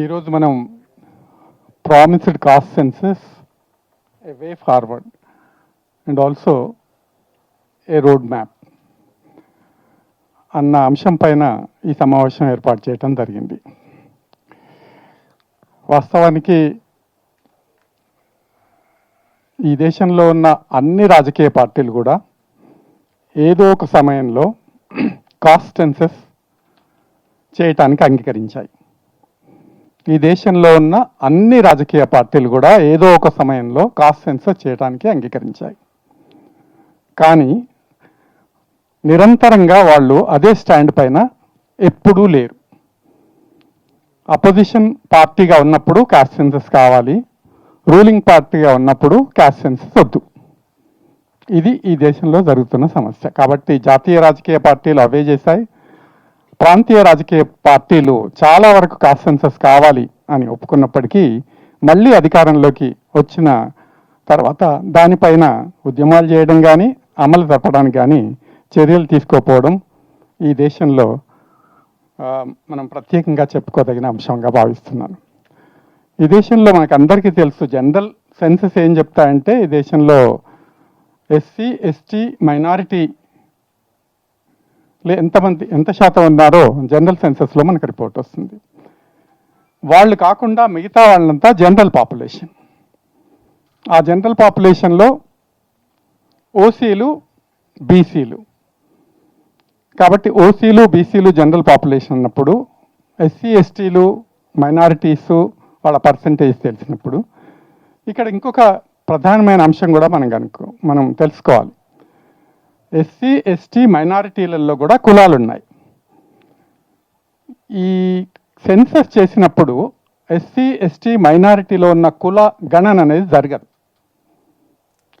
ఈరోజు మనం promised caste census a way forward and also a road map అన్న అంశం పైన ఈ సమావేశం ఏర్పాటు చేయటం జరిగింది. వాస్తవానికి ఈ దేశంలో ఉన్న అన్ని రాజకీయ పార్టీలు కూడా ఏదో ఒక సమయంలో కాస్ట్ సెన్సెస్ చేయటానికి అంగీకరించాయి. ఈ దేశంలో ఉన్న అన్ని రాజకీయ పార్టీలు కూడా ఏదో ఒక సమయంలో కాస్ట్ సెన్సర్ చేయడానికి అంగీకరించాయి. కానీ నిరంతరంగా వాళ్ళు అదే స్టాండ్ పైన ఎప్పుడూ లేరు. అపోజిషన్ పార్టీగా ఉన్నప్పుడు క్యాస్ట్ సెన్సస్ కావాలి రూలింగ్ పార్టీగా ఉన్నప్పుడు క్యాస్ట్ సెన్సస్ వద్దు. ఇది ఈ దేశంలో జరుగుతున్న సమస్య. కాబట్టి జాతీయ రాజకీయ పార్టీలు అవే చేశాయి. ప్రాంతీయ రాజకీయ పార్టీలు చాలా వరకు కాస్ట్ కావాలి అని ఒప్పుకున్నప్పటికీ మళ్ళీ అధికారంలోకి వచ్చిన తర్వాత దానిపైన ఉద్యమాలు చేయడం కానీ అమలు జరపడానికి కానీ చర్యలు తీసుకోకపోవడం ఈ దేశంలో మనం ప్రత్యేకంగా చెప్పుకోదగిన అంశంగా భావిస్తున్నాను. ఈ దేశంలో మనకు అందరికీ తెలుసు జనరల్ సెన్సెస్ ఏం చెప్తాయంటే ఈ దేశంలో ఎస్సీ ఎస్టీ మైనారిటీ ఎంతమంది ఎంత శాతం ఉన్నారో జనరల్ సెన్సస్లో మనకు రిపోర్ట్ వస్తుంది. వాళ్ళు కాకుండా మిగతా వాళ్ళంతా జనరల్ పాపులేషన్. ఆ జనరల్ పాపులేషన్లో ఓసీలు బీసీలు. కాబట్టి ఓసీలు బీసీలు జనరల్ పాపులేషన్ ఉన్నప్పుడు ఎస్సీ ఎస్టీలు మైనారిటీస్ వాళ్ళ పర్సంటేజ్ తెలిసినప్పుడు ఇక్కడ ఇంకొక ప్రధానమైన అంశం కూడా మనం కనుక్కో మనం తెలుసుకోవాలి. ఎస్సీ ఎస్టీ మైనారిటీలలో కూడా కులాలు ఉన్నాయి ఈ సెన్సస్ చేసినప్పుడు ఎస్సీ ఎస్టీ మైనారిటీలో ఉన్న కుల గణన అనేది జరగదు.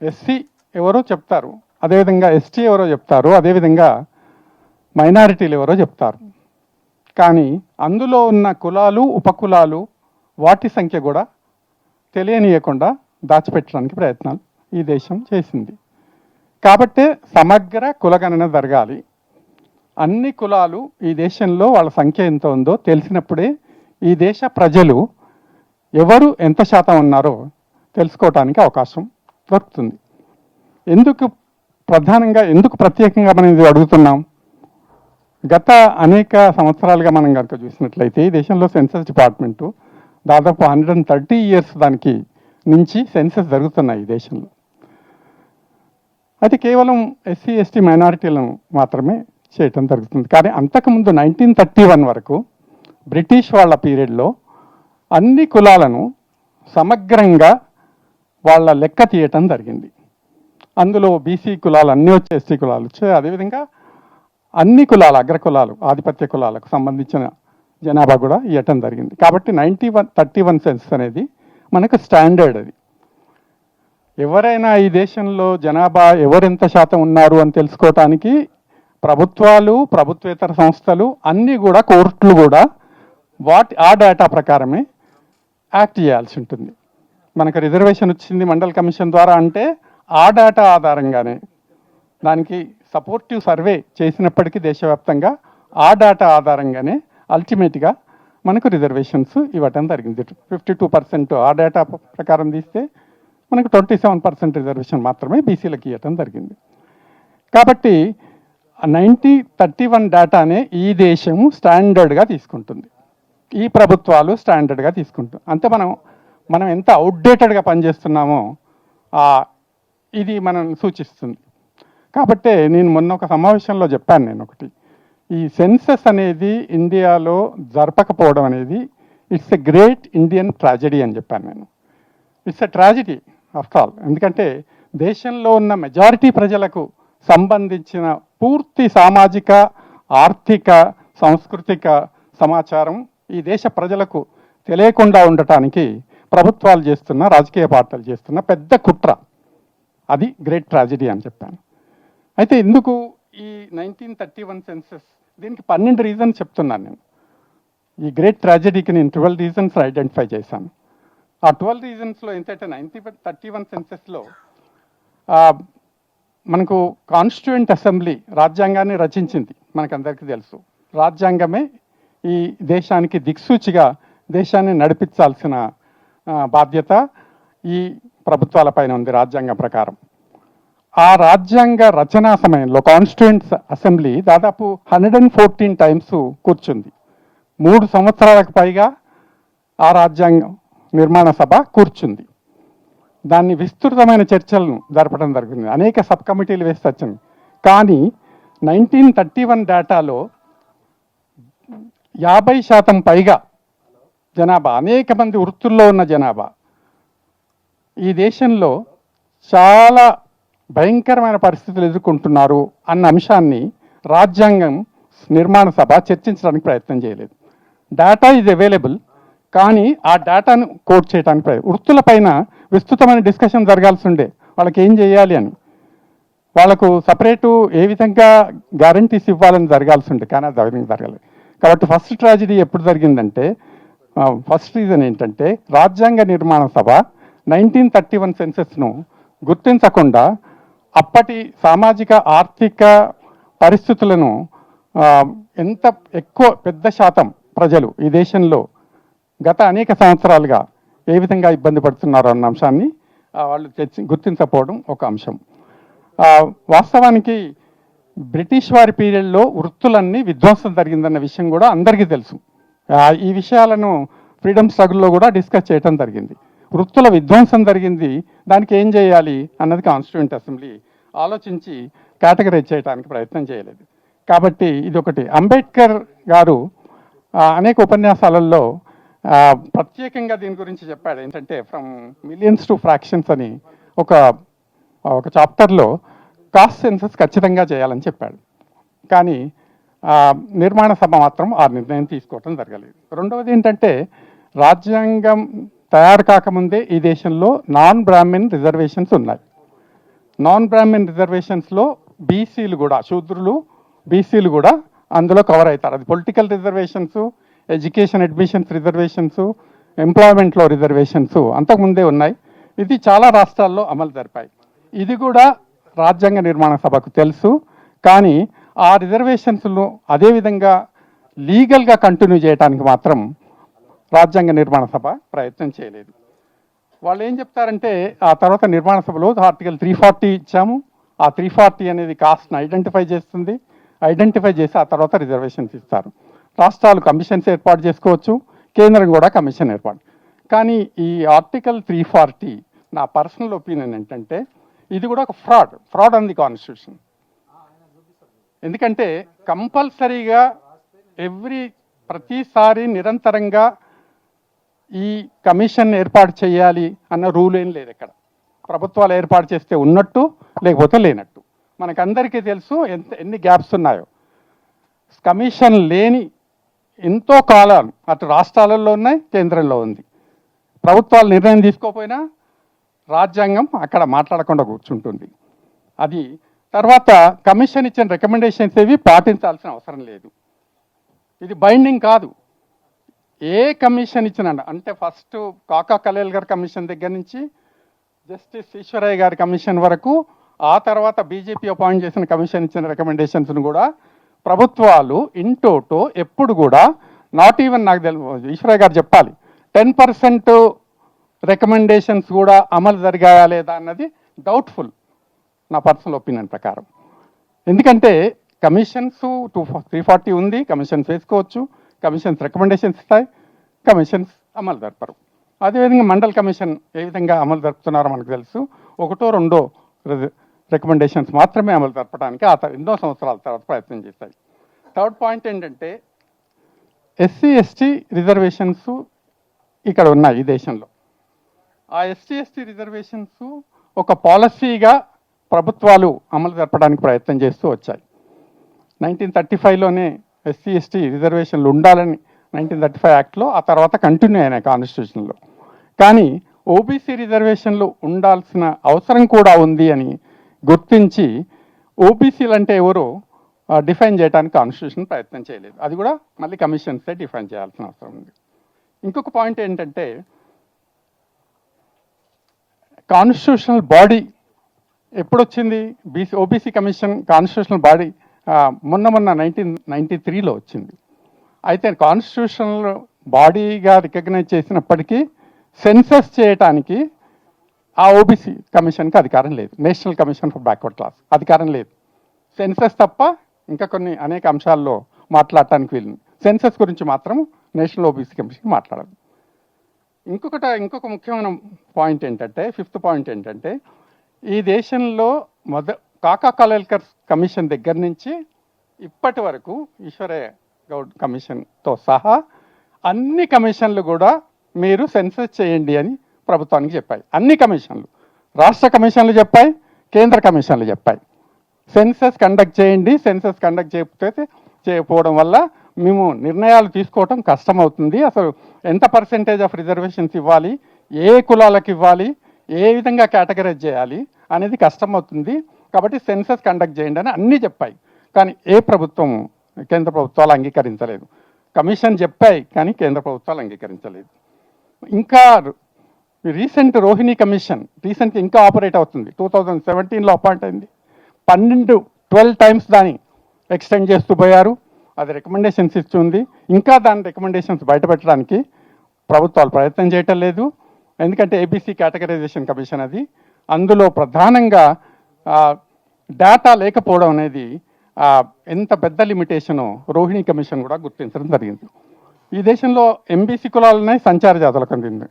ఎస్సీ ఎవరో చెప్తారు అదేవిధంగా ఎస్టీ ఎవరో చెప్తారు అదేవిధంగా మైనారిటీలు ఎవరో చెప్తారు. కానీ అందులో ఉన్న కులాలు ఉపకులాలు వాటి సంఖ్య కూడా తెలియనియకుండా దాచిపెట్టడానికి ప్రయత్నాలు ఈ దేశం చేసింది. కాబట్టే సమగ్ర కులగణన జరగాలి. అన్ని కులాలు ఈ దేశంలో వాళ్ళ సంఖ్య ఎంత ఉందో తెలిసినప్పుడే ఈ దేశ ప్రజలు ఎవరు ఎంత శాతం ఉన్నారో తెలుసుకోవటానికి అవకాశం దొరుకుతుంది. ఎందుకు ప్రధానంగా ఎందుకు ప్రత్యేకంగా మనం ఇది అడుగుతున్నాం? గత అనేక సంవత్సరాలుగా మనం కనుక చూసినట్లయితే ఈ దేశంలో సెన్సస్ డిపార్ట్మెంటు దాదాపు హండ్రెడ్ అండ్ థర్టీ ఇయర్స్ దానికి నుంచి సెన్సస్ జరుగుతున్నాయి ఈ దేశంలో. అది కేవలం ఎస్సీ ఎస్టీ మైనారిటీలను మాత్రమే చేయటం జరుగుతుంది. కానీ అంతకుముందు నైన్టీన్ థర్టీ వన్ వరకు బ్రిటిష్ వాళ్ళ పీరియడ్లో అన్ని కులాలను సమగ్రంగా వాళ్ళ లెక్క తీయటం జరిగింది. అందులో బీసీ కులాలు అన్నీ వచ్చే ఎస్టీ కులాలు వచ్చాయి అదేవిధంగా అన్ని కులాలు అగ్ర కులాలు ఆధిపత్య కులాలకు సంబంధించిన జనాభా కూడా ఇవ్వటం జరిగింది. కాబట్టి ninety one thirty one census అనేది మనకు స్టాండర్డ్ అది. ఎవరైనా ఈ దేశంలో జనాభా ఎవరెంత శాతం ఉన్నారు అని తెలుసుకోవటానికి ప్రభుత్వాలు ప్రభుత్వేతర సంస్థలు అన్నీ కూడా కోర్టులు కూడా వాటి ఆ డేటా ప్రకారమే యాక్ట్ చేయాల్సి ఉంటుంది. మనకు రిజర్వేషన్ వచ్చింది మండల్ కమిషన్ ద్వారా అంటే ఆ డేటా ఆధారంగానే దానికి సపోర్టివ్ సర్వే చేసినప్పటికీ దేశవ్యాప్తంగా ఆ డేటా ఆధారంగానే అల్టిమేట్గా మనకు రిజర్వేషన్స్ ఇవ్వటం జరిగింది. ఫిఫ్టీ టూ పర్సెంట్ ఆ డేటా ప్రకారం తీస్తే మనకు ట్వంటీ సెవెన్ పర్సెంట్ రిజర్వేషన్ మాత్రమే బీసీలకు ఇవ్వటం జరిగింది. కాబట్టి నైంటీ థర్టీ వన్ డేటానే ఈ దేశము స్టాండర్డ్గా తీసుకుంటుంది. ఈ ప్రభుత్వాలు స్టాండర్డ్గా తీసుకుంటుంది అంతే మనం మనం ఎంత అవుట్డేటెడ్గా పనిచేస్తున్నామో ఇది మనం సూచిస్తుంది. కాబట్టే నేను మొన్న ఒక సమావేశంలో చెప్పాను నేను ఒకటి ఈ సెన్సస్ అనేది ఇండియాలో జరపకపోవడం అనేది it's a great Indian tragedy అని చెప్పాను నేను. It's a tragedy after all. ఎందుకంటే దేశంలో ఉన్న మెజారిటీ ప్రజలకు సంబంధించిన పూర్తి సామాజిక ఆర్థిక సాంస్కృతిక సమాచారం ఈ దేశ ప్రజలకు తెలియకుండా ఉండటానికి ప్రభుత్వాలు చేస్తున్న రాజకీయ పార్టీలు చేస్తున్న పెద్ద కుట్ర. అది గ్రేట్ ట్రాజడీ అని చెప్పాను. అయితే ఎందుకు ఈ నైన్టీన్ థర్టీ వన్ సెన్సెస్ దీనికి పన్నెండు రీజన్స్ చెప్తున్నాను నేను. ఈ గ్రేట్ ట్రాజడీకి నేను ట్వెల్వ్ రీజన్స్ ఐడెంటిఫై చేశాను. ఆ ట్వెల్వ్ రీజన్స్లో ఏంటంటే నైన్టీ థర్టీ వన్ సెన్సెస్లో మనకు కాన్స్టిట్యూయెంట్ అసెంబ్లీ రాజ్యాంగాన్ని రచించింది. మనకందరికీ తెలుసు. రాజ్యాంగమే ఈ దేశానికి దిక్సూచిగా దేశాన్ని నడిపించాల్సిన బాధ్యత ఈ ప్రభుత్వాలపైన ఉంది రాజ్యాంగం ప్రకారం. ఆ రాజ్యాంగ రచనా సమయంలో కాన్స్టిట్యూంట్స్ అసెంబ్లీ దాదాపు హండ్రెడ్ అండ్ ఫోర్టీన్ టైమ్స్ కూర్చుంది. మూడు సంవత్సరాలకు పైగా ఆ రాజ్యాంగం నిర్మాణ సభ కూర్చుంది. దాన్ని విస్తృతమైన చర్చలను జరపడం జరిగింది. అనేక సబ్ కమిటీలు వేసి వచ్చింది కానీ నైన్టీన్ థర్టీ వన్ డేటాలో యాభై శాతం పైగా జనాభా అనేక మంది వృత్తుల్లో ఉన్న జనాభా. ఈ దేశంలో చాలా భయంకరమైన పరిస్థితులు ఎదుర్కొంటున్నారు అన్న అంశాన్ని రాజ్యాంగం నిర్మాణ సభ చర్చించడానికి ప్రయత్నం చేయలేదు. Data is available. కానీ ఆ డేటాను కోట్ చేయడానికి ప్రయత్నం. వృత్తులపైన విస్తృతమైన డిస్కషన్ జరగాల్సి ఉండే వాళ్ళకి ఏం చేయాలి అని. వాళ్ళకు సపరేటు ఏ విధంగా గ్యారంటీస్ ఇవ్వాలని జరగాల్సి ఉండే కానీ అది జరగలేదు. కాబట్టి ఫస్ట్ ట్రాజడీ ఎప్పుడు జరిగిందంటే ఫస్ట్ రీజన్ ఏంటంటే రాజ్యాంగ నిర్మాణ సభ నైన్టీన్ థర్టీ వన్ సెన్సెస్ను గుర్తించకుండా అప్పటి సామాజిక ఆర్థిక పరిస్థితులను ఎంత ఎక్కువ పెద్ద శాతం ప్రజలు ఈ దేశంలో గత అనేక సంవత్సరాలుగా ఏ విధంగా ఇబ్బంది పడుతున్నారో అన్న అంశాన్ని వాళ్ళు చర్చి గుర్తించకపోవడం ఒక అంశం. వాస్తవానికి బ్రిటిష్ వారి పీరియడ్లో వృత్తులన్నీ విధ్వంసం జరిగిందన్న విషయం కూడా అందరికీ తెలుసు. ఈ విషయాలను ఫ్రీడమ్ స్ట్రగుల్లో కూడా డిస్కస్ చేయడం జరిగింది. వృత్తుల విధ్వంసం జరిగింది దానికి ఏం చేయాలి అన్నది కాన్స్టిట్యూంట్ అసెంబ్లీ ఆలోచించి కేటగరైజ్ చేయడానికి ప్రయత్నం చేయలేదు. కాబట్టి ఇది ఒకటి అంబేద్కర్ గారు అనేక ఉపన్యాసాలలో ప్రత్యేకంగా దీని గురించి చెప్పాడు ఏంటంటే ఫ్రమ్ మిలియన్స్ టు ఫ్రాక్షన్స్ అని ఒక ఒక చాప్టర్లో కాస్ట్ సెన్సెస్ ఖచ్చితంగా చేయాలని చెప్పాడు. కానీ నిర్మాణ సభ మాత్రం ఆ నిర్ణయం తీసుకోవటం జరగలేదు. రెండవది ఏంటంటే రాజ్యాంగం తయారు కాకముందే ఈ దేశంలో నాన్ బ్రాహ్మిన్ రిజర్వేషన్స్ ఉన్నాయి నాన్ బ్రాహ్మిన్ రిజర్వేషన్స్లో బీసీలు కూడా శూద్రులు బీసీలు కూడా అందులో కవర్ అవుతారు. అది political reservations education admissions reservations ఎంప్లాయ్మెంట్లో reservations అంతకుముందే ఉన్నాయి. ఇది చాలా రాష్ట్రాల్లో అమలు జరిపాయి. ఇది కూడా రాజ్యాంగ నిర్మాణ సభకు తెలుసు. కానీ ఆ రిజర్వేషన్స్ను అదేవిధంగా లీగల్గా కంటిన్యూ చేయడానికి మాత్రం రాజ్యాంగ నిర్మాణ సభ ప్రయత్నం చేయలేదు. వాళ్ళు ఏం చెప్తారంటే ఆ తర్వాత నిర్మాణ సభలో ఆర్టికల్ త్రీ ఫార్టీ ఇచ్చాము. ఆ త్రీ ఫార్టీ అనేది కాస్ట్ని ఐడెంటిఫై చేస్తుంది. ఐడెంటిఫై చేసి ఆ తర్వాత రిజర్వేషన్స్ ఇస్తారు. రాష్ట్రాలు కమిషన్స్ ఏర్పాటు చేసుకోవచ్చు కేంద్రం కూడా కమిషన్ ఏర్పాటు. కానీ ఈ ఆర్టికల్ త్రీ ఫార్టీ నా పర్సనల్ ఒపీనియన్ ఏంటంటే ఇది కూడా ఒక fraud fraud on the constitution. ఎందుకంటే కంపల్సరీగా ఎవ్రీ ప్రతిసారి నిరంతరంగా ఈ కమిషన్ ఏర్పాటు చేయాలి అన్న రూల్ ఏం లేదు ఇక్కడ ప్రభుత్వాలు ఏర్పాటు చేస్తే ఉన్నట్టు లేకపోతే లేనట్టు. మనకందరికీ తెలుసు ఎంత ఎన్ని గ్యాప్స్ ఉన్నాయో. కమిషన్ లేని ఎంతో కాలాలు అటు రాష్ట్రాలలో ఉన్నాయి కేంద్రంలో ఉంది. ప్రభుత్వాలు నిర్ణయం తీసుకోకపోయినా రాజ్యాంగం అక్కడ మాట్లాడకుండా కూర్చుంటుంది. అది తర్వాత కమిషన్ ఇచ్చిన రికమెండేషన్స్ ఏవి పాటించాల్సిన అవసరం లేదు. ఇది బైండింగ్ కాదు. ఏ కమిషన్ ఇచ్చిన అంటే ఫస్ట్ కాకా కలేల్ గారి కమిషన్ దగ్గర నుంచి జస్టిస్ ఈశ్వరయ్య గారి కమిషన్ వరకు ఆ తర్వాత బీజేపీ అపాయింట్ చేసిన కమిషన్ ఇచ్చిన రికమెండేషన్స్ను కూడా ప్రభుత్వాలు ఇంటోటో ఎప్పుడు కూడా నాట్ ఈవెన్ నాకు తెలి ఈశ్వరయ్య గారు చెప్పాలి టెన్ పర్సెంట్ రికమెండేషన్స్ కూడా అమలు జరిగాయా లేదా అన్నది డౌట్ఫుల్ నా పర్సనల్ ఒపీనియన్ ప్రకారం. ఎందుకంటే కమిషన్స్ టూ త్రీ ఫార్టీ ఉంది కమిషన్స్ వేసుకోవచ్చు కమిషన్స్ రికమెండేషన్స్ ఇస్తాయి కమిషన్స్ అమలు జరపరు. అదేవిధంగా మండల్ కమిషన్ ఏ విధంగా అమలు జరుపుతున్నారో మనకు తెలుసు ఒకటో రెండో రికమెండేషన్స్ మాత్రమే అమలు జరపడానికి ఆ ఎన్నో సంవత్సరాల తర్వాత ప్రయత్నం చేస్తాయి థర్డ్ పాయింట్ ఏంటంటే ఎస్సీ ఎస్టీ రిజర్వేషన్స్ ఇక్కడ ఉన్నాయి ఈ దేశంలో. ఆ ఎస్టీ ఎస్టీ రిజర్వేషన్స్ ఒక పాలసీగా ప్రభుత్వాలు అమలు జరపడానికి ప్రయత్నం చేస్తూ వచ్చాయి. నైన్టీన్ థర్టీ ఫైవ్లోనే ఎస్సీ ఎస్టీ రిజర్వేషన్లు ఉండాలని నైన్టీన్ థర్టీ ఫైవ్ యాక్ట్లో ఆ తర్వాత కంటిన్యూ అయినాయి కాన్స్టిట్యూషన్లో. కానీ ఓబీసీ రిజర్వేషన్లు ఉండాల్సిన అవసరం కూడా ఉంది అని గుర్తించి ఓబీసీలు అంటే ఎవరో డిఫైన్ చేయడానికి కాన్స్టిట్యూషన్ ప్రయత్నం చేయలేదు. అది కూడా మళ్ళీ కమిషన్సే డిఫైన్ చేయాల్సిన అవసరం ఉంది. ఇంకొక పాయింట్ ఏంటంటే constitutional body ఎప్పుడొచ్చింది? BC OBC commission constitutional body మొన్న మొన్న నైన్టీన్ నైన్టీ త్రీలో వచ్చింది. అయితే కాన్స్టిట్యూషనల్ బాడీగా రికగ్నైజ్ చేసినప్పటికీ సెన్సస్ చేయటానికి ఆ ఓబీసీ కమిషన్కి అధికారం లేదు. National commission for backward class అధికారం లేదు. సెన్సెస్ తప్ప ఇంకా కొన్ని అనేక అంశాల్లో మాట్లాడటానికి వీలు సెన్సెస్ గురించి మాత్రం నేషనల్ ఓబీసీ కమిషన్ మాట్లాడదు. ఇంకొకట ఇంకొక ముఖ్యమైన పాయింట్ ఏంటంటే ఫిఫ్త్ పాయింట్ ఏంటంటే ఈ దేశంలో మొద కాకా కలేల్కర్ కమిషన్ దగ్గర నుంచి ఇప్పటి వరకు ఈశ్వరయ్య గౌడ్ కమిషన్తో సహా అన్ని కమిషన్లు కూడా మీరు సెన్సెస్ చేయండి అని ప్రభుత్వానికి చెప్పాయి. అన్ని కమిషన్లు. రాష్ట్ర కమిషన్లు చెప్పాయి కేంద్ర కమిషన్లు చెప్పాయి. సెన్సస్ కండక్ట్ చేయండి సెన్సస్ కండక్ట్ చేయకపోతే చేయకపోవడం వల్ల మేము నిర్ణయాలు తీసుకోవటం కష్టమవుతుంది. అసలు ఎంత పర్సెంటేజ్ ఆఫ్ రిజర్వేషన్స్ ఇవ్వాలి ఏ కులాలకు ఇవ్వాలి ఏ విధంగా కేటగరైజ్ చేయాలి అనేది కష్టమవుతుంది. కాబట్టి సెన్సస్ కండక్ట్ చేయండి అని అన్నీ చెప్పాయి. కానీ ఏ ప్రభుత్వం కేంద్ర ప్రభుత్వాలు అంగీకరించలేదు. కమిషన్ చెప్పాయి కానీ కేంద్ర ప్రభుత్వాలు అంగీకరించలేదు. ఇంకా రీసెంట్ రోహిణి కమిషన్ రీసెంట్ ఇంకా ఆపరేట్ అవుతుంది. టూ థౌజండ్ సెవెంటీన్లో అపాయింట్ అయింది. పన్నెండు ట్వెల్వ్ టైమ్స్ దాన్ని ఎక్స్టెండ్ చేస్తూ పోయారు. అది రికమెండేషన్స్ ఇస్తుంది ఇంకా దాని రికమెండేషన్స్ బయటపెట్టడానికి ప్రభుత్వాలు ప్రయత్నం చేయటం లేదు. ఎందుకంటే ఏబీసీ కేటగరైజేషన్ కమిషన్ అది. అందులో ప్రధానంగా డేటా లేకపోవడం అనేది ఎంత పెద్ద లిమిటేషనో రోహిణి కమిషన్ కూడా గుర్తించడం జరిగింది. ఈ దేశంలో ఎంబీసీ కులాలు ఉన్నాయి సంచార జాతులకు అందింది.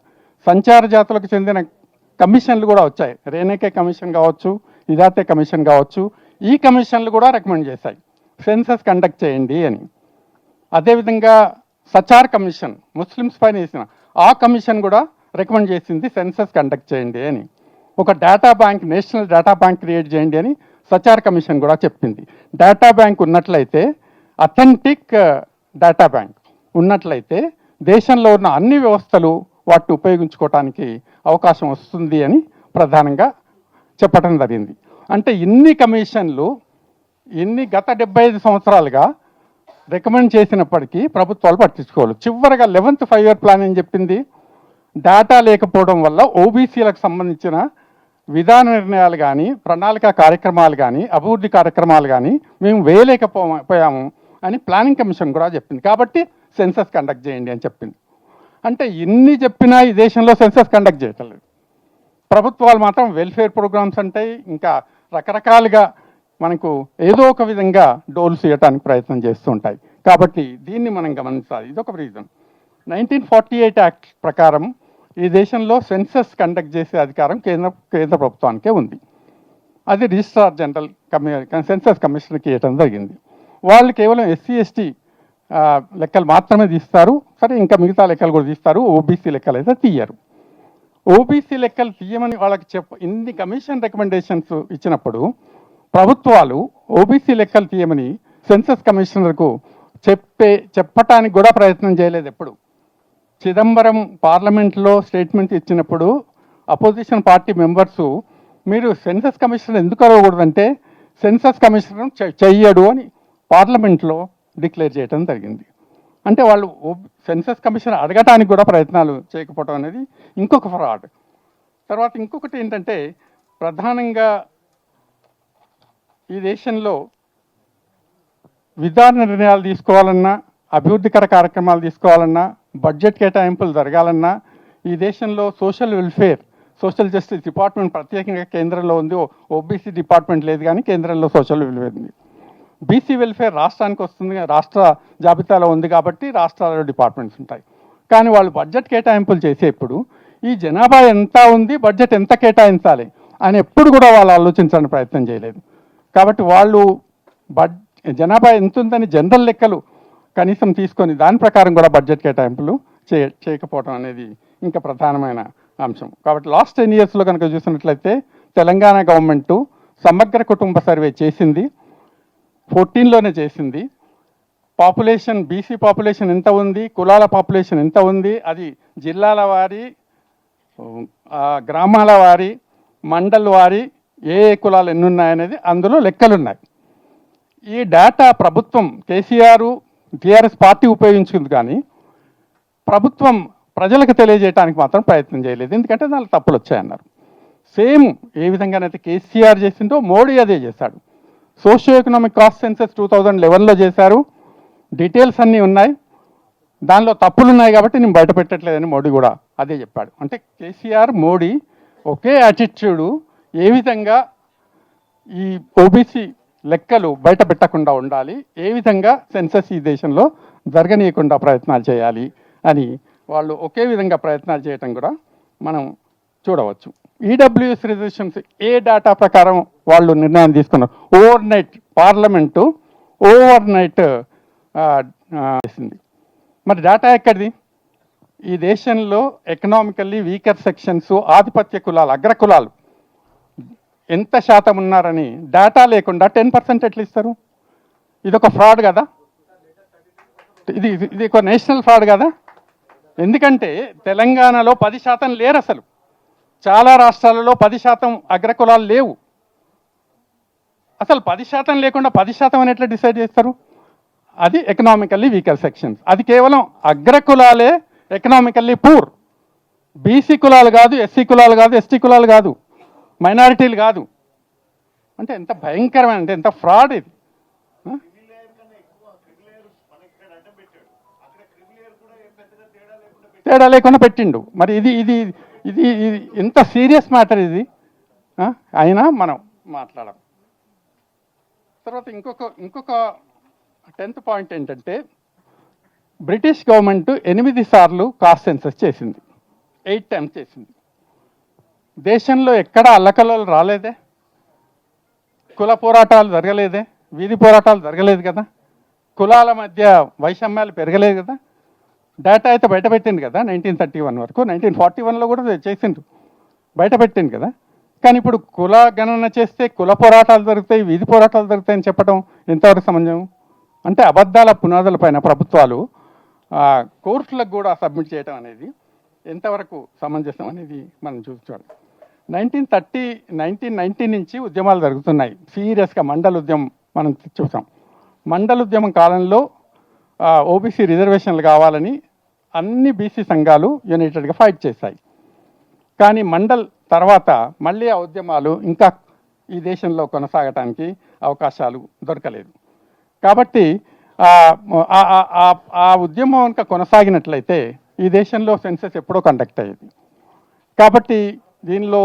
సంచార జాతులకు చెందిన కమిషన్లు కూడా వచ్చాయి. రేణేకే కమిషన్ కావచ్చు ఇదాతే కమిషన్ కావచ్చు ఈ కమిషన్లు కూడా రికమెండ్ చేశాయి. సెన్సస్ కండక్ట్ చేయండి అని. అదేవిధంగా సచార్ కమిషన్ ముస్లిమ్స్ పైన వేసిన ఆ కమిషన్ కూడా రికమెండ్ చేసింది సెన్సస్ కండక్ట్ చేయండి అని. ఒక data bank national data bank create చేయండి అని సచార్ కమిషన్ కూడా చెప్పింది. డేటా బ్యాంక్ ఉన్నట్లయితే అథెంటిక్ డేటా బ్యాంక్ ఉన్నట్లయితే దేశంలో ఉన్న అన్ని వ్యవస్థలు వాటిని ఉపయోగించుకోవటానికి అవకాశం వస్తుంది అని ప్రధానంగా చెప్పడం జరిగింది. అంటే ఇన్ని కమిషన్లు ఇన్ని గత డెబ్బై ఐదు సంవత్సరాలుగా రికమెండ్ చేసినప్పటికీ ప్రభుత్వాలు పట్టించుకోవాలి చివరిగా లెవెన్త్ ఫైవ్ ఇయర్ ప్లాన్ అని చెప్పింది? డేటా లేకపోవడం వల్ల ఓబీసీలకు సంబంధించిన విధాన నిర్ణయాలు కానీ ప్రణాళిక కార్యక్రమాలు కానీ అభివృద్ధి కార్యక్రమాలు కానీ మేము వేయలేకపోయాము అని ప్లానింగ్ కమిషన్ కూడా చెప్పింది. కాబట్టి సెన్సస్ కండక్ట్ చేయండి అని చెప్పింది. అంటే ఎన్ని చెప్పినా ఈ దేశంలో సెన్సస్ కండక్ట్ చేయట్లేదు. ప్రభుత్వాలు మాత్రం వెల్ఫేర్ ప్రోగ్రామ్స్ ఉంటాయి ఇంకా రకరకాలుగా మనకు ఏదో ఒక విధంగా డోల్స్ ఇవ్వడానికి ప్రయత్నం చేస్తూ ఉంటాయి. కాబట్టి దీన్ని మనం గమనించాలి. ఇదొక reason nineteen forty eight act ప్రకారం ఈ దేశంలో సెన్సస్ కండక్ట్ చేసే అధికారం కేంద్ర కేంద్ర ప్రభుత్వానికే ఉంది. అది రిజిస్ట్రార్ జనరల్ కమి సెన్సస్ కమిషన్కి ఇవ్వటం జరిగింది. వాళ్ళు కేవలం ఎస్సీ ఎస్టీ లెక్కలు మాత్రమే తీస్తారు. సరే ఇంకా మిగతా లెక్కలు కూడా తీస్తారు. ఓబీసీ లెక్కలు అయితే తీయరు. ఓబీసీ లెక్కలు తీయమని వాళ్ళకి చెప్ప ఇన్ని కమిషన్ రికమెండేషన్స్ ఇచ్చినప్పుడు ప్రభుత్వాలు ఓబీసీ లెక్కలు తీయమని సెన్సస్ కమిషనర్కు చెప్పే చెప్పటానికి కూడా ప్రయత్నం చేయలేదు ఎప్పుడు. చిదంబరం పార్లమెంట్లో స్టేట్మెంట్ ఇచ్చినప్పుడు అపోజిషన్ పార్టీ మెంబర్సు మీరు సెన్సస్ కమిషనర్ ఎందుకు అడగకూడదంటే సెన్సస్ కమిషనర్ చె- చెయ్యడు అని పార్లమెంట్లో డిక్లేర్ చేయడం జరిగింది. అంటే వాళ్ళు సెన్సస్ కమిషన్ అడగటానికి కూడా ప్రయత్నాలు చేయకపోవడం అనేది ఇంకొక ఫ్రాడ్. తర్వాత ఇంకొకటి ఏంటంటే ప్రధానంగా ఈ దేశంలో విధాన నిర్ణయాలు తీసుకోవాలన్నా అభివృద్ధికర కార్యక్రమాలు తీసుకోవాలన్నా బడ్జెట్ కేటాయింపులు జరగాలన్నా ఈ దేశంలో social welfare social justice department ప్రత్యేకంగా కేంద్రంలో ఉంది. ఓబీసీ డిపార్ట్మెంట్ లేదు కానీ కేంద్రంలో సోషల్ వెల్ఫేర్ ఉంది. బీసీ వెల్ఫేర్ రాష్ట్రానికి వస్తుంది రాష్ట్ర జాబితాలో ఉంది కాబట్టి రాష్ట్రాలలో డిపార్ట్మెంట్స్ ఉంటాయి. కానీ వాళ్ళు బడ్జెట్ కేటాయింపులు చేసేప్పుడు ఈ జనాభా ఎంత ఉంది బడ్జెట్ ఎంత కేటాయించాలి అని ఎప్పుడు కూడా వాళ్ళు ఆలోచించడానికి ప్రయత్నం చేయలేదు. కాబట్టి వాళ్ళు బడ్ జనాభా ఎంత ఉందని జనరల్ లెక్కలు కనీసం తీసుకొని దాని ప్రకారం కూడా బడ్జెట్ కేటాయింపులు చే చేయకపోవడం అనేది ఇంకా ప్రధానమైన అంశం. కాబట్టి లాస్ట్ టెన్ ఇయర్స్లో కనుక చూసినట్లయితే తెలంగాణ గవర్నమెంట్ సమగ్ర కుటుంబ సర్వే చేసింది. ఫోర్టీన్లోనే చేసింది. పాపులేషన్ బీసీ పాపులేషన్ ఎంత ఉంది? కులాల పాపులేషన్ ఎంత ఉంది? అది జిల్లాల వారి గ్రామాల వారి మండల్ వారి ఏ ఏ కులాలు ఎన్ని ఉన్నాయనేది అందులో లెక్కలున్నాయి. ఈ డేటా ప్రభుత్వం కేసీఆర్ టీఆర్ఎస్ పార్టీ ఉపయోగించుకుంది కానీ ప్రభుత్వం ప్రజలకు తెలియజేయడానికి మాత్రం ప్రయత్నం చేయలేదు. ఎందుకంటే దానిలో తప్పులు వచ్చాయన్నారు. సేమ్ ఏ విధంగానైతే కేసీఆర్ చేసిందో మోడీ అదే చేశాడు. Socio economic caste census two thousand లెవెన్లో చేశారు. డీటెయిల్స్ అన్నీ ఉన్నాయి. దానిలో తప్పులు ఉన్నాయి కాబట్టి నేను బయట పెట్టట్లేదని మోడీ కూడా అదే చెప్పాడు. అంటే కేసీఆర్ మోడీ ఒకే యాటిట్యూడు ఏ విధంగా ఈ ఓబీసీ లెక్కలు బయట పెట్టకుండా ఉండాలి ఏ విధంగా సెన్సస్ ఈ దేశంలో జరగనీయకుండా ప్రయత్నాలు చేయాలి అని వాళ్ళు ఒకే విధంగా ప్రయత్నాలు చేయటం కూడా మనం చూడవచ్చు. ఈడబ్ల్యూఎస్ రిజర్వేషన్స్ ఏ డేటా ప్రకారం వాళ్ళు నిర్ణయం తీసుకున్నారు. Overnight parliament overnight చేసింది. మరి డేటా ఎక్కడిది? ఈ దేశంలో ఎకనామికల్లీ వీకర్ సెక్షన్స్ ఆధిపత్య కులాలు అగ్ర కులాలు ఎంత శాతం ఉన్నారని డేటా లేకుండా టెన్ పర్సెంట్ ఎట్లా ఇస్తారు? ఇది ఒక ఫ్రాడ్ కదా? ఇది ఇది- ఇది ఒక నేషనల్ ఫ్రాడ్ కదా? ఎందుకంటే తెలంగాణలో పది శాతం లేరు అసలు. చాలా రాష్ట్రాలలో పది శాతం అగ్రకులాలు లేవు. అసలు పది శాతం లేకుండా పది శాతం అని ఎట్లా డిసైడ్ చేస్తారు? అది ఎకనామికల్లీ వీకర్ సెక్షన్స్ అది కేవలం అగ్రకులాలే ఎకనామికల్లీ పూర్ బీసీ కులాలు కాదు ఎస్సీ కులాలు కాదు ఎస్టీ కులాలు కాదు మైనారిటీలు కాదు. అంటే ఎంత భయంకరమైన అంటే ఎంత ఫ్రాడ్ ఇది. తేడా లేకుండా పెట్టిండు. మరి ఇది ఇది ఇది ఇది ఎంత సీరియస్ మ్యాటర్ ఇది. అయినా మనం మాట్లాడము. తర్వాత ఇంకొక ఇంకొక టెన్త్ పాయింట్ ఏంటంటే బ్రిటిష్ గవర్నమెంట్ ఎనిమిది సార్లు కాస్ట్ సెన్సస్ చేసింది. ఎయిట్ టైమ్స్ చేసింది. దేశంలో ఎక్కడ అల్లకలలు రాలేదే? కుల పోరాటాలు జరగలేదే? వీధి పోరాటాలు జరగలేదు కదా? కులాల మధ్య వైషమ్యాలు పెరగలేదు కదా? డేటా అయితే బయటపెట్టింది కదా నైన్టీన్ థర్టీ వన్ వరకు? నైన్టీన్ ఫార్టీ వన్లో కూడా చేసిండ్రు. బయటపెట్టింది కదా? కానీ ఇప్పుడు కుల గణన చేస్తే కుల పోరాటాలు జరుగుతాయి వీధి పోరాటాలు జరుగుతాయని చెప్పడం ఎంతవరకు సమంజం? అంటే అబద్ధాల పునాదుల పైన ప్రభుత్వాలు కోర్టులకు కూడా సబ్మిట్ చేయడం అనేది ఎంతవరకు సమంజసం అనేది మనం చూసుకోవాలి నైన్టీన్ థర్టీ నైన్టీన్ నైన్టీ నుంచి ఉద్యమాలు జరుగుతున్నాయి. సీరియస్గా మండల ఉద్యమం మనం చూసాం. మండల ఉద్యమం కాలంలో ఓబీసీ రిజర్వేషన్లు కావాలని అన్ని బీసీ సంఘాలు యునైటెడ్గా ఫైట్ చేశాయి. కానీ మండల్ తర్వాత మళ్ళీ ఆ ఉద్యమాలు ఇంకా ఈ దేశంలో కొనసాగటానికి అవకాశాలు దొరకలేదు. కాబట్టి ఆ, ఉద్యమం కనుక కొనసాగినట్లయితే ఈ దేశంలో సెన్సెస్ ఎప్పుడో కండక్ట్ అయ్యేది. కాబట్టి దీనిలో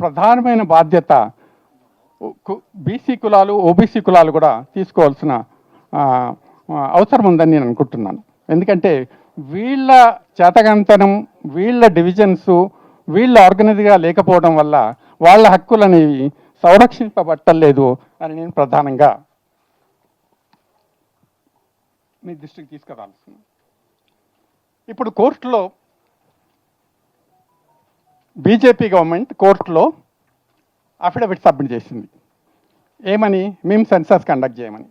ప్రధానమైన బాధ్యత బీసీ కులాలు ఓబీసీ కులాలు కూడా తీసుకోవాల్సిన అవసరం ఉందని నేను అనుకుంటున్నాను. ఎందుకంటే వీళ్ళ చేతగంతనం వీళ్ళ డివిజన్స్ వీళ్ళ ఆర్గనైజ్గా లేకపోవడం వల్ల వాళ్ళ హక్కులు అనేవి సంరక్షింపబట్టలేదు అని నేను ప్రధానంగా మీ దృష్టికి తీసుకురాల్సింది ఇప్పుడు కోర్టులో బీజేపీ గవర్నమెంట్ కోర్టులో అఫిడవిట్ సబ్మిట్ చేసింది. ఏమని? మేము సెన్సస్ కండక్ట్ చేయమని.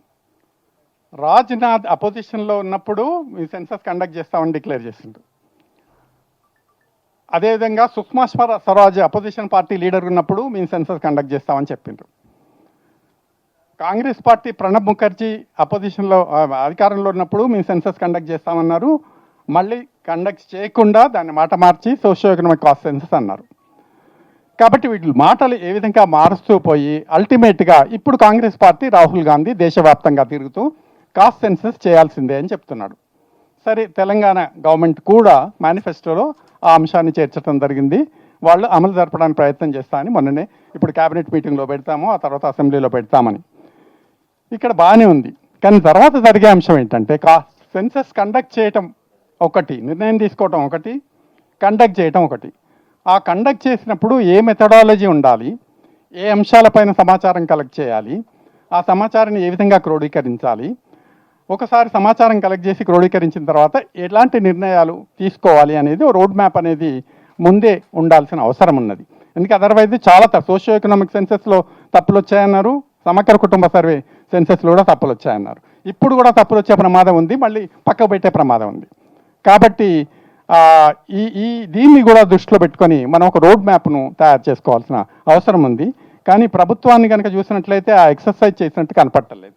రాజ్నాథ్ అపోజిషన్లో ఉన్నప్పుడు మీ సెన్సస్ కండక్ట్ చేస్తామని డిక్లేర్ చేసిండు అదేవిధంగా సుష్మా స్వర- స్వరాజ్ అపోజిషన్ పార్టీ లీడర్ ఉన్నప్పుడు మేము సెన్సస్ కండక్ట్ చేస్తామని చెప్పిండ్రు. కాంగ్రెస్ పార్టీ ప్రణబ్ ముఖర్జీ అపోజిషన్లో అధికారంలో ఉన్నప్పుడు మేము సెన్సస్ కండక్ట్ చేస్తామన్నారు. మళ్ళీ కండక్ట్ చేయకుండా దాన్ని మాట మార్చి సోషియో ఎకనామిక్ కాస్ట్ సెన్సస్ అన్నారు. కాబట్టి వీటి మాటలు ఏ విధంగా మారుస్తూ పోయి అల్టిమేట్గా ఇప్పుడు కాంగ్రెస్ పార్టీ రాహుల్ గాంధీ దేశవ్యాప్తంగా తిరుగుతూ కాస్ట్ సెన్సస్ చేయాల్సిందే అని చెప్తున్నాడు. సరే తెలంగాణ గవర్నమెంట్ కూడా మేనిఫెస్టోలో ఆ అంశాన్ని చేర్చడం జరిగింది. వాళ్ళు అమలు జరపడానికి ప్రయత్నం చేస్తామని మొన్ననే ఇప్పుడు కేబినెట్ మీటింగ్లో పెడతాము ఆ తర్వాత అసెంబ్లీలో పెడతామని. ఇక్కడ బాగానే ఉంది. కానీ తర్వాత జరిగే అంశం ఏంటంటే కా సెన్సెస్ కండక్ట్ చేయటం ఒకటి నిర్ణయం తీసుకోవటం ఒకటి కండక్ట్ చేయటం ఒకటి. ఆ కండక్ట్ చేసినప్పుడు ఏ మెథడాలజీ ఉండాలి? ఏ అంశాలపైన సమాచారం కలెక్ట్ చేయాలి? ఆ సమాచారాన్ని ఏ విధంగా క్రోడీకరించాలి? ఒకసారి సమాచారం కలెక్ట్ చేసి క్రోడీకరించిన తర్వాత ఎలాంటి నిర్ణయాలు తీసుకోవాలి అనేది రోడ్ మ్యాప్ అనేది ముందే ఉండాల్సిన అవసరం ఉన్నది. ఎందుకంటే అదర్వైజ్ చాలా సోషియో ఎకనామిక్ సెన్సెస్లో తప్పులు వచ్చాయన్నారు. సమగ్ర కుటుంబ సర్వే సెన్సెస్లో కూడా తప్పులు వచ్చాయన్నారు. ఇప్పుడు కూడా తప్పులు వచ్చే ప్రమాదం ఉంది. మళ్ళీ పక్కకు పెట్టే ప్రమాదం ఉంది. కాబట్టి ఈ ఈ దీన్ని కూడా దృష్టిలో పెట్టుకొని మనం ఒక రోడ్ మ్యాప్ను తయారు చేసుకోవాల్సిన అవసరం ఉంది. కానీ ప్రభుత్వాన్ని కనుక చూసినట్లయితే ఆ ఎక్సర్సైజ్ చేసినట్టు కనపట్టలేదు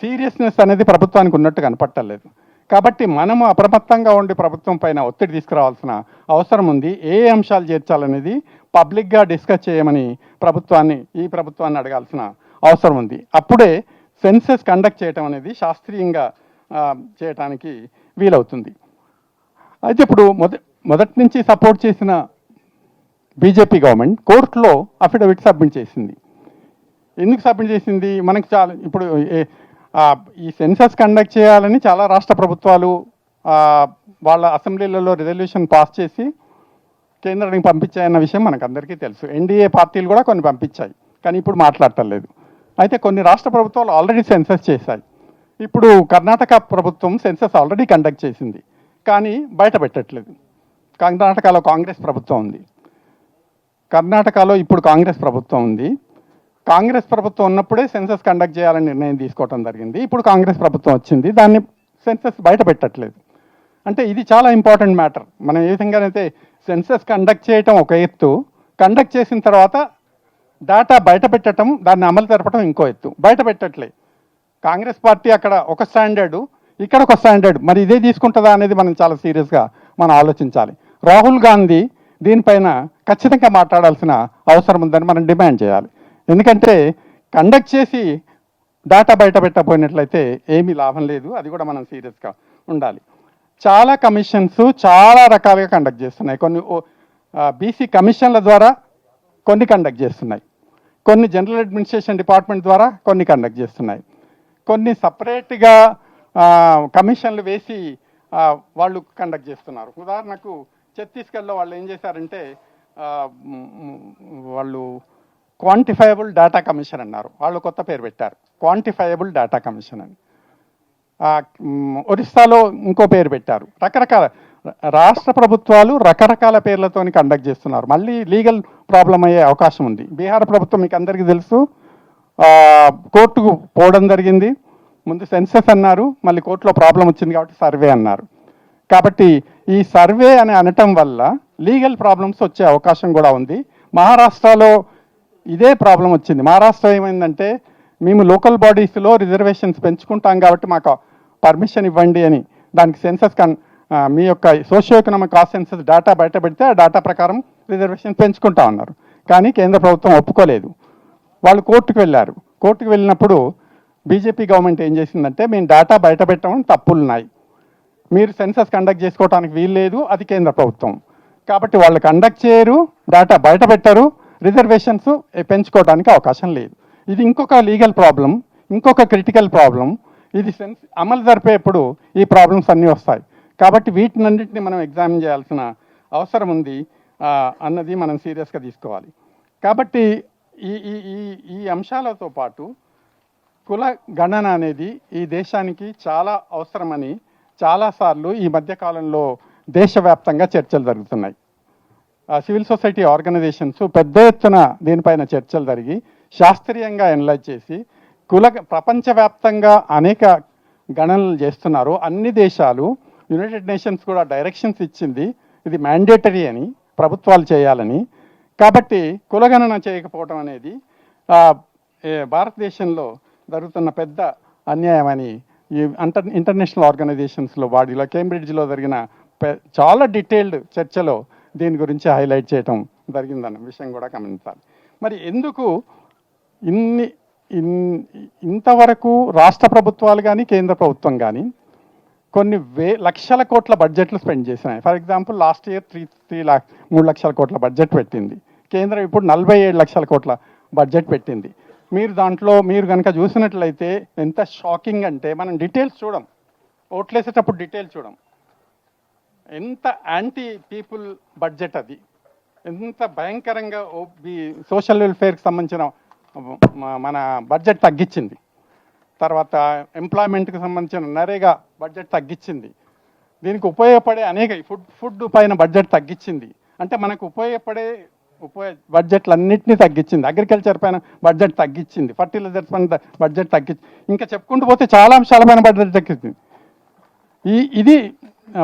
సీరియస్నెస్ అనేది ప్రభుత్వానికి ఉన్నట్టు కనపట్టలేదు. కాబట్టి మనము అప్రమత్తంగా ఉండి ప్రభుత్వం పైన ఒత్తిడి తీసుకురావాల్సిన అవసరం ఉంది. ఏ అంశాలు చేర్చాలనేది పబ్లిక్గా డిస్కస్ చేయమని ప్రభుత్వాన్ని ఈ ప్రభుత్వాన్ని అడగాల్సిన అవసరం ఉంది. అప్పుడే సెన్సెస్ కండక్ట్ చేయటం అనేది శాస్త్రీయంగా చేయటానికి వీలవుతుంది. అయితే ఇప్పుడు మొద మొదటి నుంచి సపోర్ట్ చేసిన బీజేపీ గవర్నమెంట్ కోర్టులో అఫిడవిట్ సబ్మిట్ చేసింది. ఎందుకు సబ్మిట్ చేసింది? మనకు చాలా ఇప్పుడు ఈ సెన్సస్ కండక్ట్ చేయాలని చాలా రాష్ట్ర ప్రభుత్వాలు వాళ్ళ అసెంబ్లీలలో రిజల్యూషన్ పాస్ చేసి కేంద్రానికి పంపించాయన్న విషయం మనకు అందరికీ తెలుసు. ఎన్డీఏ పార్టీలు కూడా కొన్ని పంపించాయి కానీ ఇప్పుడు మాట్లాడటలేదు అయితే కొన్ని రాష్ట్ర ప్రభుత్వాలు ఆల్రెడీ సెన్సస్ చేశాయి. ఇప్పుడు కర్ణాటక ప్రభుత్వం సెన్సస్ ఆల్రెడీ కండక్ట్ చేసింది కానీ బయట పెట్టట్లేదు. కర్ణాటకలో కాంగ్రెస్ ప్రభుత్వం ఉంది. కర్ణాటకలో ఇప్పుడు కాంగ్రెస్ ప్రభుత్వం ఉంది. కాంగ్రెస్ ప్రభుత్వం ఉన్నప్పుడే సెన్సస్ కండక్ట్ చేయాలని నిర్ణయం తీసుకోవడం జరిగింది. ఇప్పుడు కాంగ్రెస్ ప్రభుత్వం వచ్చింది. దాన్ని సెన్సస్ బయట పెట్టట్లేదు. అంటే ఇది చాలా ఇంపార్టెంట్ మ్యాటర్. మనం ఏ విధంగానైతే సెన్సస్ కండక్ట్ చేయటం ఒక ఎత్తు కండక్ట్ చేసిన తర్వాత డేటా బయట పెట్టడం దాన్ని అమలు జరపడం ఇంకో ఎత్తు. బయట పెట్టట్లే. కాంగ్రెస్ పార్టీ అక్కడ ఒక స్టాండర్డ్ ఇక్కడ ఒక స్టాండర్డ్. మరి ఇదే తీసుకుంటుందా అనేది మనం చాలా సీరియస్గా మనం ఆలోచించాలి. రాహుల్ గాంధీ దీనిపైన ఖచ్చితంగా మాట్లాడాల్సిన అవసరం ఉందని మనం డిమాండ్ చేయాలి. ఎందుకంటే కండక్ట్ చేసి డేటా బయట పెట్టకపోయినట్లయితే ఏమీ లాభం లేదు. అది కూడా మనం సీరియస్గా ఉండాలి. చాలా కమిషన్స్ చాలా రకాలుగా కండక్ట్ చేస్తున్నాయి. కొన్ని బీసీ కమిషన్ల ద్వారా కొన్ని కండక్ట్ చేస్తున్నాయి. కొన్ని జనరల్ అడ్మినిస్ట్రేషన్ డిపార్ట్మెంట్ ద్వారా కొన్ని కండక్ట్ చేస్తున్నాయి. కొన్ని సపరేట్గా కమిషన్లు వేసి వాళ్ళు కండక్ట్ చేస్తున్నారు. ఉదాహరణకు ఛత్తీస్గఢ్లో వాళ్ళు ఏం చేశారంటే వాళ్ళు క్వాంటిఫైయబుల్ డేటా కమిషన్ అన్నారు. వాళ్ళు కొత్త పేరు పెట్టారు. క్వాంటిఫైయబుల్ డేటా కమిషన్ అని. ఒరిస్సాలో ఇంకో పేరు పెట్టారు. రకరకాల రాష్ట్ర ప్రభుత్వాలు రకరకాల పేర్లతో కండక్ట్ చేస్తున్నారు. మళ్ళీ లీగల్ ప్రాబ్లం అయ్యే అవకాశం ఉంది. బీహార్ ప్రభుత్వం మీకు అందరికీ తెలుసు. కోర్టుకు పోవడం జరిగింది. ముందు సెన్సెస్ అన్నారు. మళ్ళీ కోర్టులో ప్రాబ్లం వచ్చింది కాబట్టి సర్వే అన్నారు. కాబట్టి ఈ సర్వే అని అనటం వల్ల లీగల్ ప్రాబ్లమ్స్ వచ్చే అవకాశం కూడా ఉంది. మహారాష్ట్రలో ఇదే ప్రాబ్లం వచ్చింది. మహారాష్ట్ర ఏమైందంటే మేము లోకల్ బాడీస్లో రిజర్వేషన్స్ పెంచుకుంటాం కాబట్టి మాకు పర్మిషన్ ఇవ్వండి అని. దానికి సెన్సస్ కన్ మీ యొక్క socio economic caste census data బయట పెడితే ఆ డేటా ప్రకారం రిజర్వేషన్ పెంచుకుంటా ఉన్నారు కానీ కేంద్ర ప్రభుత్వం ఒప్పుకోలేదు. వాళ్ళు కోర్టుకు వెళ్ళారు. కోర్టుకు వెళ్ళినప్పుడు బీజేపీ గవర్నమెంట్ ఏం చేసిందంటే మేము డేటా బయట పెట్టడం తప్పులు ఉన్నాయి మీరు సెన్సస్ కండక్ట్ చేసుకోవడానికి వీల్లేదు అది కేంద్ర ప్రభుత్వం. కాబట్టి వాళ్ళు కండక్ట్ చేయరు డేటా బయట పెట్టరు. రిజర్వేషన్స్ పెంచుకోవడానికి అవకాశం లేదు. ఇది ఇంకొక లీగల్ ప్రాబ్లం ఇంకొక క్రిటికల్ ప్రాబ్లం ఇది సెన్స్ అమలు జరిపేప్పుడు ఈ ప్రాబ్లమ్స్ అన్నీ వస్తాయి. కాబట్టి వీటినన్నింటినీ మనం ఎగ్జామిన్ చేయాల్సిన అవసరం ఉంది అన్నది మనం సీరియస్గా తీసుకోవాలి. కాబట్టి ఈ ఈ ఈ ఈ అంశాలతో పాటు కుల గణన అనేది ఈ దేశానికి చాలా అవసరమని చాలాసార్లు ఈ మధ్యకాలంలో దేశవ్యాప్తంగా చర్చలు జరుగుతున్నాయి. సివిల్ సొసైటీ ఆర్గనైజేషన్స్ పెద్ద ఎత్తున దీనిపైన చర్చలు జరిగి శాస్త్రీయంగా ఎనలైజ్ చేసి కుల ప్రపంచవ్యాప్తంగా అనేక గణనలు చేస్తున్నారు. అన్ని దేశాలు యునైటెడ్ నేషన్స్ కూడా డైరెక్షన్స్ ఇచ్చింది. ఇది మ్యాండేటరీ అని ప్రభుత్వాలు చేయాలని. కాబట్టి కులగణన చేయకపోవడం అనేది భారతదేశంలో జరుగుతున్న పెద్ద అన్యాయమని ఈ అంటర్ ఇంటర్నేషనల్ ఆర్గనైజేషన్స్లో వాడిలో కేంబ్రిడ్జ్లో జరిగిన చాలా డీటెయిల్డ్ చర్చలో దీని గురించి హైలైట్ చేయటం జరిగిందన్న విషయం కూడా గమనించాలి. మరి ఎందుకు ఇన్ని ఇన్- ఇంతవరకు రాష్ట్ర ప్రభుత్వాలు కానీ కేంద్ర ప్రభుత్వం కానీ కొన్ని వే లక్షల కోట్ల బడ్జెట్లు స్పెండ్ చేసినాయి. For example last year three three lakh మూడు లక్షల కోట్ల బడ్జెట్ పెట్టింది. కేంద్రం ఇప్పుడు నలభై ఏడు లక్షల కోట్ల బడ్జెట్ పెట్టింది. మీరు దాంట్లో మీరు కనుక చూసినట్లయితే ఎంత షాకింగ్ అంటే మనం డీటెయిల్స్ చూడం. ఓట్లేసేటప్పుడు డీటెయిల్స్ చూడం. ఎంత యాంటీ పీపుల్ బడ్జెట్ అది? ఎంత భయంకరంగా సోషల్ వెల్ఫేర్కి సంబంధించిన మన బడ్జెట్ తగ్గించింది తర్వాత ఎంప్లాయ్మెంట్కి సంబంధించిన నరేగా బడ్జెట్ తగ్గించింది దీనికి ఉపయోగపడే అనేక ఫుడ్ ఫుడ్ పైన బడ్జెట్ తగ్గించింది అంటే మనకు ఉపయోగపడే ఉపయోగ బడ్జెట్లన్నింటినీ తగ్గించింది అగ్రికల్చర్ పైన బడ్జెట్ తగ్గించింది ఫర్టిలైజర్స్ పైన బడ్జెట్ తగ్గించి ఇంకా చెప్పుకుంటూ పోతే చాలా అంశాల పైన బడ్జెట్ తగ్గించింది ఈ ఇది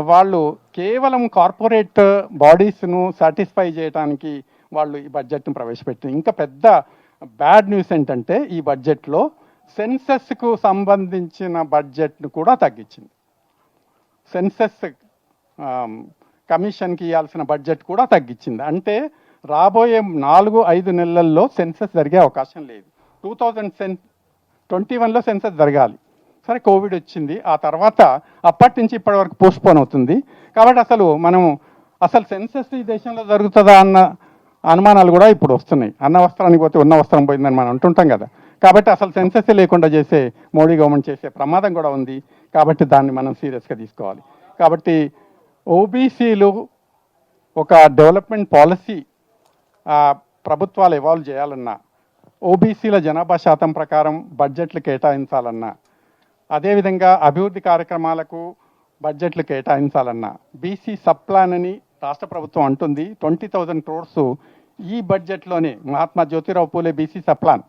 వాళ్ళు కేవలం కార్పొరేట్ బాడీస్ను సాటిస్ఫై చేయడానికి వాళ్ళు ఈ బడ్జెట్ను ప్రవేశపెట్టింది. ఇంకా పెద్ద బ్యాడ్ న్యూస్ ఏంటంటే ఈ బడ్జెట్లో సెన్సెస్కు సంబంధించిన బడ్జెట్ను కూడా తగ్గించింది. సెన్సెస్ కమిషన్కి ఇవ్వాల్సిన బడ్జెట్ కూడా తగ్గించింది. అంటే రాబోయే నాలుగు ఐదు నెలల్లో సెన్సెస్ జరిగే అవకాశం లేదు. టూ థౌజండ్ సెన్ ట్వంటీ వన్లో సెన్సస్ జరగాలి. సరే కోవిడ్ వచ్చింది. ఆ తర్వాత అప్పటి నుంచి ఇప్పటి వరకు పోస్ట్పోన్ అవుతుంది. కాబట్టి అసలు మనము అసలు సెన్సెస్ ఈ దేశంలో జరుగుతుందా అన్న అనుమానాలు కూడా ఇప్పుడు వస్తున్నాయి. అన్న వస్త్రానికి పోతే ఉన్న వస్త్రం పోయిందని మనం అంటుంటాం కదా. కాబట్టి అసలు సెన్సెస్ లేకుండా చేసే మోడీ గవర్నమెంట్ చేసే ప్రమాదం కూడా ఉంది. కాబట్టి దాన్ని మనం సీరియస్గా తీసుకోవాలి. కాబట్టి ఓబీసీలు ఒక డెవలప్మెంట్ పాలసీ ప్రభుత్వాలు ఎవాల్వ్ చేయాలన్నా ఓబీసీల జనాభా శాతం ప్రకారం బడ్జెట్లు కేటాయించాలన్నా అదేవిధంగా అభివృద్ధి కార్యక్రమాలకు బడ్జెట్లు కేటాయించాలన్న బీసీ సబ్ ప్లాన్ అని రాష్ట్ర ప్రభుత్వం అంటుంది. ట్వంటీ థౌజండ్ క్రోర్స్ ఈ బడ్జెట్లోనే Mahatma Jyotirao Phule BC sub plan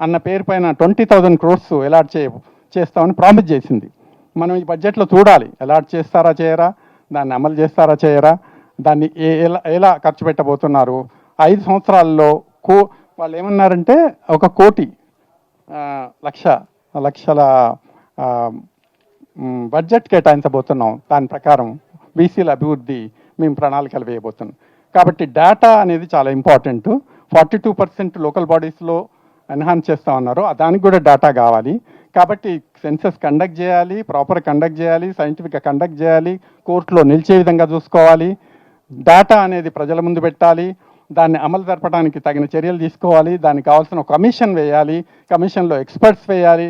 అన్న పేరు పైన ట్వంటీ థౌజండ్ క్రోర్స్ ఎలాట్ చే చేస్తామని ప్రామిస్ చేసింది. మనం ఈ బడ్జెట్లో చూడాలి. ఎలాట్ చేస్తారా చేయరా? దాన్ని అమలు చేస్తారా చేయరా? దాన్ని ఏ- ఎలా ఎలా ఖర్చు పెట్టబోతున్నారు? ఐదు సంవత్సరాల్లో కో వాళ్ళు ఏమన్నారంటే ఒక కోటి లక్ష లక్షల బడ్జెట్ కేటాయించబోతున్నాం. దాని ప్రకారం బీసీల అభివృద్ధి మేము ప్రణాళికలు వేయబోతున్నాం. కాబట్టి డేటా అనేది చాలా important forty two percent local బాడీస్లో enhance చేస్తామన్నారు దానికి కూడా డేటా కావాలి. కాబట్టి సెన్సెస్ కండక్ట్ చేయాలి ప్రాపర్ కండక్ట్ చేయాలి సైంటిఫిక్గా కండక్ట్ చేయాలి కోర్టులో నిలిచే విధంగా చూసుకోవాలి. డేటా అనేది ప్రజల ముందు పెట్టాలి. దాన్ని అమలు జరపడానికి తగిన చర్యలు తీసుకోవాలి. దానికి కావాల్సిన ఒక కమిషన్ వేయాలి కమిషన్లో ఎక్స్పర్ట్స్ వేయాలి.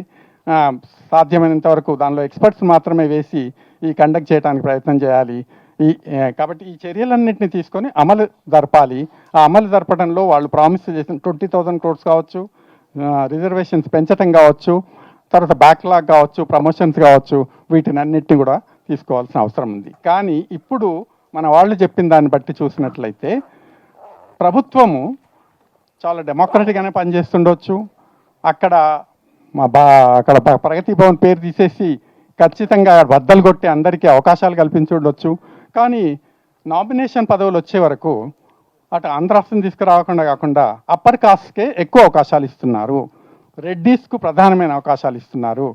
సాధ్యమైనంత వరకు దానిలో ఎక్స్పర్ట్స్ మాత్రమే వేసి ఈ కండక్ట్ చేయడానికి ప్రయత్నం చేయాలి. ఈ కాబట్టి ఈ చర్యలన్నింటినీ తీసుకొని అమలు జరపాలి. ఆ అమలు జరపడంలో వాళ్ళు ప్రామిస్ చేసిన ట్వంటీ థౌసండ్ క్రోడ్స్ కావచ్చు రిజర్వేషన్స్ పెంచడం కావచ్చు తర్వాత బ్యాక్లాగ్ కావచ్చు ప్రమోషన్స్ కావచ్చు వీటిని అన్నిటిని కూడా తీసుకోవాల్సిన అవసరం ఉంది. కానీ ఇప్పుడు మన వాళ్ళు చెప్పిన దాన్ని బట్టి చూసినట్లయితే ప్రభుత్వము చాలా డెమోక్రటిక్గానే పనిచేస్తుండొచ్చు. అక్కడ మా బా అక్కడ ప్రగతి భవన్ పేరు తీసేసి ఖచ్చితంగా బద్దలు కొట్టి అందరికీ అవకాశాలు కల్పించుండొచ్చు. కానీ నామినేషన్ పదవులు వచ్చే వరకు అటు ఆంధ్ర తీసుకురావకుండా తీసుకురాకుండా కాకుండా అప్పర్ కాస్ట్కే ఎక్కువ అవకాశాలు ఇస్తున్నారు. రెడ్డీస్కు ప్రధానమైన అవకాశాలు ఇస్తున్నారు.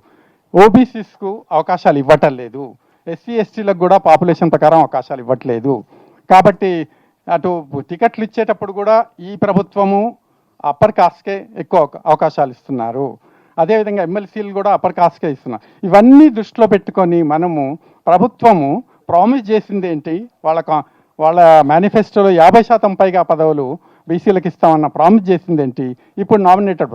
ఓబీసీస్కు అవకాశాలు ఇవ్వటం లేదు. ఎస్సీ ఎస్టీలకు కూడా పాపులేషన్ ప్రకారం అవకాశాలు ఇవ్వట్లేదు. కాబట్టి అటు టికెట్లు ఇచ్చేటప్పుడు కూడా ఈ ప్రభుత్వము అప్పర్ కాస్ట్కే ఎక్కువ అవకాశాలు ఇస్తున్నారు. అదేవిధంగా ఎమ్మెల్సీలు కూడా అప్పర్ కాస్ట్గా ఇస్తున్నారు ఇవన్నీ దృష్టిలో పెట్టుకొని మనము ప్రభుత్వము ప్రామిస్ చేసింది ఏంటి? వాళ్ళ కా- వాళ్ళ మేనిఫెస్టోలో యాభై శాతం పైగా పదవులు బీసీలకు ఇస్తామన్న ప్రామిస్ చేసింది ఏంటి? ఇప్పుడు నామినేటెడ్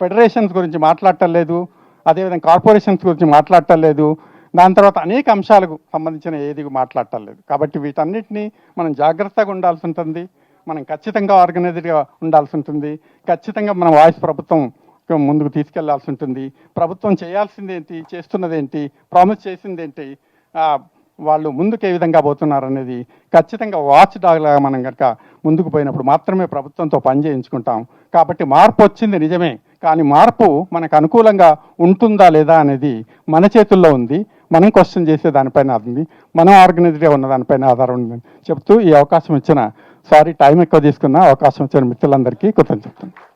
ఫెడరేషన్స్ గురించి మాట్లాడటం లేదు. అదేవిధంగా కార్పొరేషన్స్ గురించి మాట్లాడటం లేదు. దాని తర్వాత అనేక అంశాలకు సంబంధించిన ఏది మాట్లాడటం లేదు. కాబట్టి వీటన్నిటిని మనం జాగ్రత్తగా ఉండాల్సి ఉంటుంది. మనం ఖచ్చితంగా ఆర్గనైజ్డ్గా ఉండాల్సి ఉంటుంది. ఖచ్చితంగా మన వాయిస్ ప్రభుత్వం ముందుకు తీసుకెళ్ళాల్సి ఉంటుంది. ప్రభుత్వం చేయాల్సింది ఏంటి చేస్తున్నది ఏంటి ప్రామిస్ చేసింది ఏంటి వాళ్ళు ముందుకు ఏ విధంగా పోతున్నారు అనేది ఖచ్చితంగా వాచ్ డాగ్ లాగా మనం కనుక ముందుకు పోయినప్పుడు మాత్రమే ప్రభుత్వంతో పని చేయించుకుంటాం. కాబట్టి మార్పు వచ్చింది నిజమే. కానీ మార్పు మనకు అనుకూలంగా ఉంటుందా లేదా అనేది మన చేతుల్లో ఉంది. మనం క్వశ్చన్ చేసే దానిపైన ఉంది మనం ఆర్గనైజ్డ్గా ఉన్న దానిపైన ఆధారం ఉంది చెప్తూ ఈ అవకాశం ఇచ్చిన సారీ టైం ఎక్కువ తీసుకున్న అవకాశం ఇచ్చిన మిత్రులందరికీ కృతజ్ఞతలు.